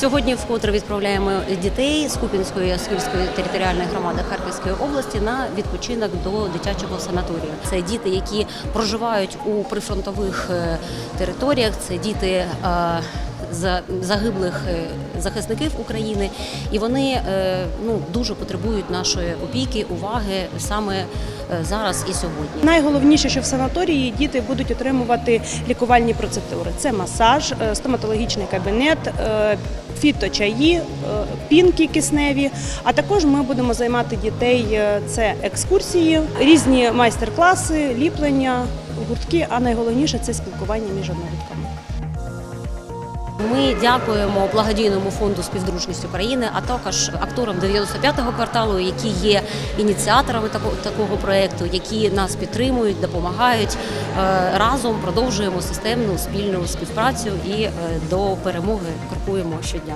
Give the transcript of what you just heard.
Сьогодні вкотре відправляємо дітей з Купінської Оскільської територіальної громади Харківської області на відпочинок до дитячого санаторію. Це діти, які проживають у прифронтових е, територіях. Це діти е, за- загиблих е, захисників України, і вони ну дуже потребують нашої опіки, уваги саме зараз і сьогодні. Найголовніше, що в санаторії діти будуть отримувати лікувальні процедури: це масаж, стоматологічний кабінет, фіточаї, е, пінки кисневі. А також ми будемо займати дітей е, це екскурсії, різні майстер-класи, ліплення, гуртки. А найголовніше це спілкування між однолітками. Ми дякуємо благодійному фонду співдружність України, а також акторам 95-го кварталу, які є ініціаторами такого, такого проекту, які нас підтримують, допомагають. Е, Разом продовжуємо системну спільну співпрацю і е, до перемоги крокуємо щодня.